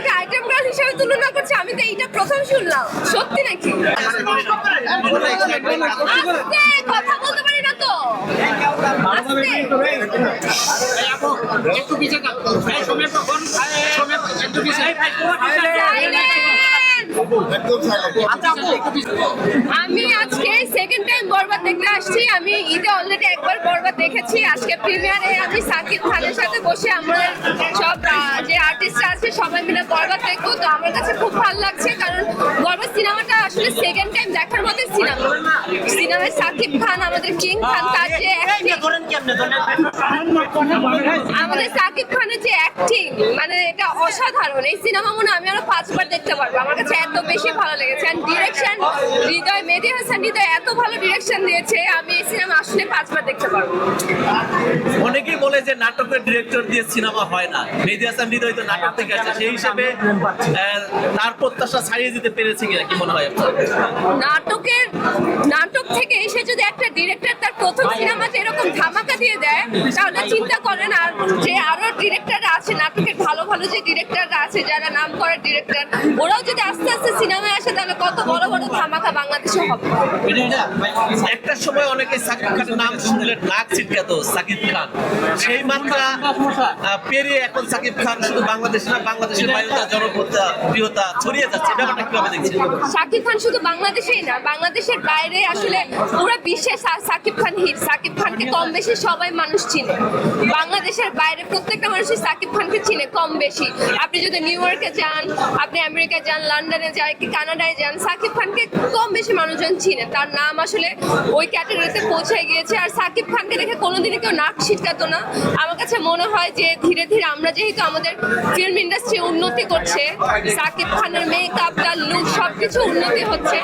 আমাকে item girl হিসেবে তুলনা করছে আমি তো এইটা প্রথম শুনলাম সত্যি নাকি কথা বলতে পারি না তো পিছিয়ে একটু পিছিয়ে আমি আজকে সেকেন্ড টাইম বরবাদ দেখতে আসছি। আমি ঈদে অলরেডি একবার বরবাদ দেখেছি। আজকে প্রিমিয়ারে আমি সাকিব খানের সাথে বসে আমাদের সব যে আর্টিস্ট আছে, সবাই মিলে বরবাদ দেখব। তো আমার কাছে খুব ভালো লাগছে কারণ বরবাদ সিনেমাটা আসলে সেকেন্ড টাইম দেখার মতো সিনেমা। সিনেমায় সাকিব খান, আমাদের কিং খান, তার যে আমাদের সাকিব খানের যে অ্যাক্টিং মানে এটা অসাধারণ। এই সিনেমা মনে আমি আরও পাঁচবার দেখতে পারব। আমার কাছে এত বেশি ভালো লেগেছে। অ্যান্ড ডিরেকশন হৃদয় মেহেদি হাসান হৃদয় এত ভালো ডিরেকশন দিয়েছে আমি এই সিনেমা আসলে পাঁচবার দেখতে পারব। অনেকেই বলে যে নাটকের ডিরেক্টর দিয়ে সিনেমা হয় না। মেহেদি হাসান হৃদয় তো নাটক থেকে আসছে। সেই হিসেবে আহ, তার প্রত্যাশা ছাড়িয়ে দিতে পেরেছে কিনা কি মনে হয় আপনার নাটকের নাটক থেকে এসে যদি একটা ডিরেক্টর তার প্রথম সিনেমাতে এরকম ধামাকা দিয়ে দেয়, তাহলে চিন্তা করেন আর যে আরও ডিরেক্টর আছে, নাটকের ভালো ভালো যে ডিরেক্টররা আছে, যারা নাম করার ডিরেক্টর ওরাও যদি আস্তে আস্তে সিনেমায় আসে, তাহলে কত বড় বড় বাংলাদেশে হবে? একটা সময় অনেকে সাকিব খানের নাম শুনলে নাক ছিটকাতো সাকিব খান। সেই মাত্রা পেরিয়ে এখন সাকিব খান শুধু বাংলাদেশ না বাংলাদেশের বাইরে তার জনপ্রিয়তা প্রিয়তা ছড়িয়ে যাচ্ছে। ব্যাপারটা কীভাবে দেখছেন? সাকিব খান শুধু বাংলাদেশেই না বাংলাদেশের বাইরে আসলে পুরো বিশ্বে সাকিব খান হিট সাকিব খানকে কম বেশি সবাই মানুষ চিনে। বাংলাদেশের বাইরে প্রত্যেকটা মানুষই সাকিব খানকে চিনে কম বেশি। আপনি যদি নিউ ইয়র্কে যান আপনি আমেরিকা যান লন্ডনে যান কি কানাডায় যান সাকিব খানকে কম বেশি মানুষজন চিনে। তার নাম আসলে ওই ক্যাটাগরিতে পৌঁছে গিয়েছে। আর সাকিব খানকে দেখে কোনোদিনই কেউ নাক ছিটকাতো না। আমার কাছে মনে হয় যে ধীরে ধীরে আমরা যেহেতু আমাদের ফিল্ম ইন্ডাস্ট্রি উন্নতি করছে, সাকিব খানের মেকআপ তার লুক সব কিছু উন্নতি হচ্ছে।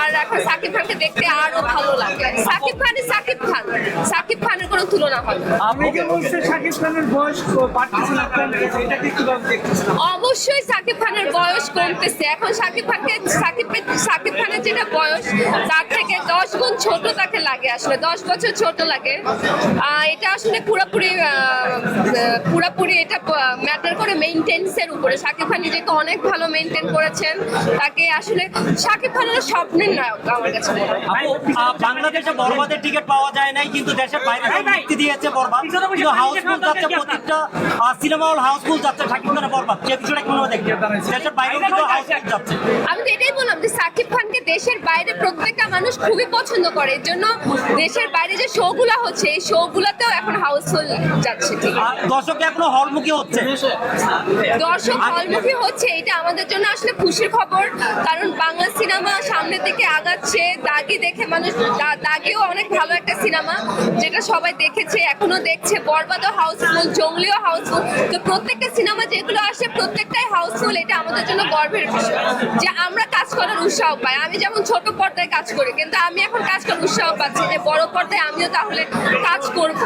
আর এখন সাকিব খানকে দেখতে আরও ভালো লাগে। সাকিব খান সাকিব খান। সাকিব খানের তুলনা হবে না। অনেকে বলছে শাকিব খানের বয়স বাড়তেছে না কমতেছে এটাকে কীভাবে দেখতেছেন অবশ্যই সাকিব খানের বয়স কমতেছে। এখন সাকিব খানকে সাকিব সাকিব খানের যেটা বয়স তার থেকে দশ গুণ ছোট তাকে লাগে আসলে। দশ বছর ছোট লাগে। এটা আসলে পুরোপুরি পুরোপুরি এটা ম্যাটার করে মেনটেন্সের উপরে। সাকিব খান নিজেকে অনেক ভালো মেনটেন করেছেন। তাকে আসলে সাকিব খান হলো স্বপ্নের নায়ক আমার কাছে বাংলাদেশে বরবাদের টিকিট পাওয়া যায় নাই কিন্তু দেশের বাইরে মুক্তি দিয়েছে বরবাদ। কিন্তু হাউসফুল যাচ্ছে প্রত্যেকটা সিনেমা হল হাউসফুল যাচ্ছে শাকিব খানের বরবাদ। সে বিষয়টা কীভাবে দেখবে দেশের বাইরে কিন্তু হাউসফুল যাচ্ছে। আমি তো এটাই বললাম যে সাকিব খানকে দেশের বাইরে প্রত্যেকটা মানুষ খুবই পছন্দ করে। এর জন্য দেশের বাইরে যে শোগুলা হচ্ছে এই শোগুলাতেও এখন হাউসফুল যাচ্ছে। ঠিক দর্শক এখনও হলমুখী হচ্ছে? দর্শক হলমুখী হচ্ছে এটা আমাদের জন্য আসলে খুশির খবর। কারণ বাংলা সিনেমা সামনের দিকে আগাচ্ছে দাগি দেখে মানুষ দাগিও অনেক ভালো একটা সিনেমা যেটা সবাই দেখেছে এখনও দেখছে। বরবাদও হাউসফুল জঙ্গলিও হাউসফুল তো প্রত্যেকটা সিনেমা যেগুলো আসে প্রত্যেকটাই হাউসফুল এটা আমাদের জন্য গর্বের বিষয়। যে আমরা কাজ করার উৎসাহ পাই। আমি যেমন ছোট পর্দায় কাজ করি কিন্তু আমি এখন কাজ করার উৎসাহ পাচ্ছি যে বড় পর্দায় আমিও তাহলে কাজ করব।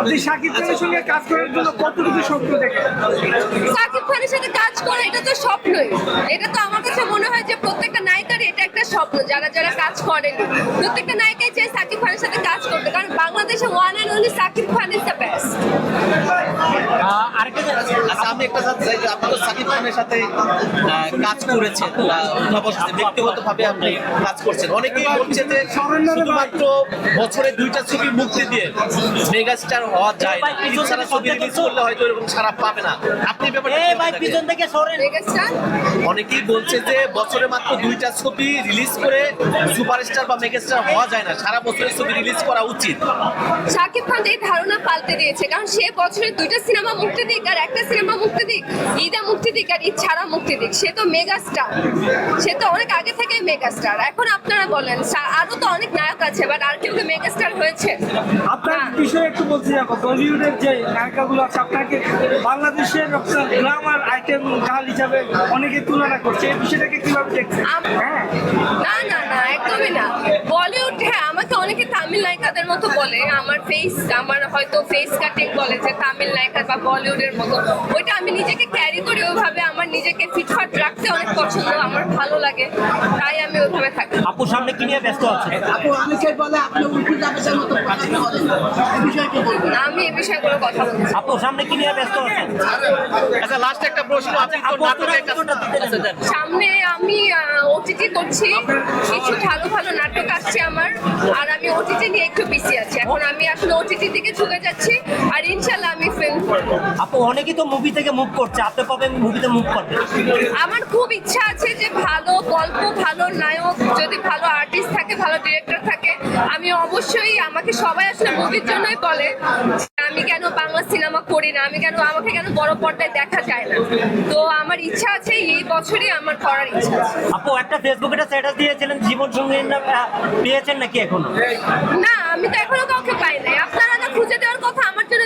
আপনি শাকিব খানের সঙ্গে কাজ করার জন্য কতটুকু স্বপ্ন দেখেন? সাকিব খানের সাথে কাজ করা এটা তো স্বপ্নই। এটা তো আমার কাছে মনে হয় যে প্রত্যেকটা নায়িকার এটা একটা স্বপ্ন যারা যারা কাজ করেন। প্রত্যেকটা নায়িকাই চাই সাকিব খানের সাথে কাজ করতে কারণ বাংলাদেশে one and only Shakib Khan আমি একটা জানতে চাই যে আপনি তো সাকিব খানের সাথে কাজ করেছেন ব্যক্তিগতভাবে আপনি কাজ করছেন। অনেকেই বলছে যে শুধুমাত্র বছরে দুইটা ছবি মুক্তি দিয়ে মেগাস্টার হওয়া যায় না। তিন সারা ছবি রিলিজ করলে হয়তো এরকম সারা পাবে না। আপনি ব্যাপারটা এই ভাই পিছন থেকে সরেন। মেগাস্টার অনেকেই বলছে যে বছরে মাত্র দুইটা ছবি রিলিজ করে সুপারস্টার বা মেগাস্টার হওয়া যায় না। সারা বছরের ছবি রিলিজ করা উচিত। শাকিব খান এই ধারণা পাল্টে দিয়েছে কারণ সে বছরে দুইটা সিনেমা মুক্তি দিক আর একটা সিনেমা মুক্তি দিক ঈদে মুক্তি দিক আর ঈদ ছাড়া মুক্তি দিক। সে তো মেগা স্টার সে তো অনেক আগে থেকেই মেগা স্টার এখন আপনারা বলেন আরও তো অনেক নায়ক আছে বাট আর কেউ মেগা স্টার হয়েছে? আপনার হ্যাঁ। বিষয়ে একটু বলছি যাব বলিউডের যে নায়িকাগুলো আছে আপনাকে বাংলাদেশের গ্লামার আইটেম গার্ল হিসাবে অনেকে তুলনা করছে। এই বিষয়টাকে কীভাবে দেখছেন? হ্যাঁ। না না না একদমই না। বলিউড আমাকে অনেকে তামিল নায়িকাদের মতো বলে। আমার ফেস আমার হয়তো ফেস কাটিং বলে যে তামিল নায়িকা বা বলিউডের মতো। ওইটা আমি নিজেকে ক্যারি করি ওইভাবে। আমার নিজেকে ফিটফাট রাখতে অনেক পছন্দ, আমার ভালো লাগে। তাই আমি আপু সামনে কি নিয়ে ব্যস্ত আছে? আপু অনেকে বলে আপনি উল্টো জাবেদের মতো প্রকাশ করেন এই বিষয়টি বলবেন? আমি এই বিষয়গুলো কথা না। আপু সামনে কি নিয়ে ব্যস্ত আছে আচ্ছা লাস্ট একটা প্রশ্ন আপনি তো আপু নাটকের কাছে। দেন। সামনে আমি ওটিটি করছি। কিছু ভালো ভালো নাটক আসছে আমার আর আমি ওটিটি নিয়ে একটু বিসি আছি। এখন আমি আসলে ওটিটি দিকে ঝুঁকে যাচ্ছি। আর ইনশাল্লাহ আমি আপু অনেকেই তো মুভি থেকে মুভ করছে। আপনি কবে মুভিতে মুভ করবেন? আমার খুব ইচ্ছা আছে যে ভালো গল্প ভালো নায়ক যদি ভালো আর্টিস্ট থাকে ভালো ডিরেক্টর থাকে আমি অবশ্যই আমাকে সবাই আসলে মুভির জন্যই বলে আমি কেন বাংলা সিনেমা করি না আমি কেন আমাকে কেন বড় পর্দায় দেখা যায় না। তো আমার ইচ্ছা আছে এই বছরই আমার করার ইচ্ছা আছে। আপু একটা ফেসবুকে একটা স্ট্যাটাস দিয়েছিলেন জীবন সঙ্গী পেয়েছেন নাকি এখনও? না আমি তো এখনও কাউকে পাই নাই। আপনারা না খুঁজে দেওয়ার কথা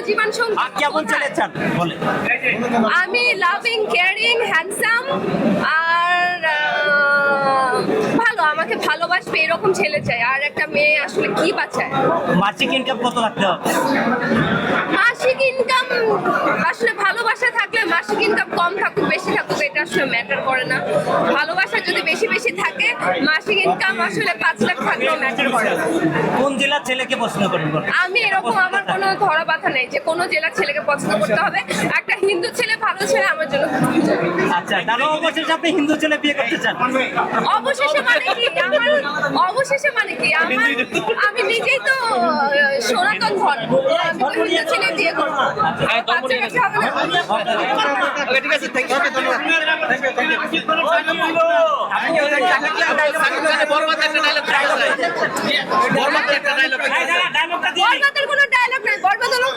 জীবন সঙ্গী কেমন ছেলে চান? বলে। আমি লাভিং কেয়ারিং হ্যান্ডসাম আর আহ, ভালো। আমাকে ভালোবাসবে এরকম ছেলে চাই। আর একটা মেয়ে আসলে কি বাঁচায় মাসিক ইনকাম কত রাখতে হবে? মাসিক ইনকাম আসলে ভালোবাসা থাকলে মাসিক ইনকাম কম থাকুক বেশি থাকুক এটা আসলে ম্যাটার করে না। ভালোবাসা যদি বেশি বেশি থাকে মাসিক ইনকাম আসলে পাঁচ লাখ থাকলেও ম্যাটার করে না। কোন জেলার ছেলেকে পছন্দ করেন আমি এরকম আমার কোনো ধরা বাধা নেই যে কোনো জেলার ছেলেকে পছন্দ করতে হবে। একটা হিন্দু ছেলে ভালো ছেলে আমার জন্য আচ্ছা তাহলে অবশেষে আপনি হিন্দু ছেলে বিয়ে করতে চান? অবশেষে মানে কি? আমার অবশেষে মানে কি আমার আমি নিজেই তো সনাতন ধর্ম আমি তো হিন্দু ছেলে বিয়ে করব। ওকে ঠিক আছে থ্যাংক ইউ বরবাদের কোনো ডায়লগ নাই। বরবাদ হলো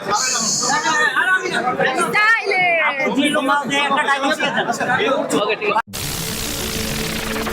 স্টাইলে জিলো মাল দিয়ে একটা ডায়লগ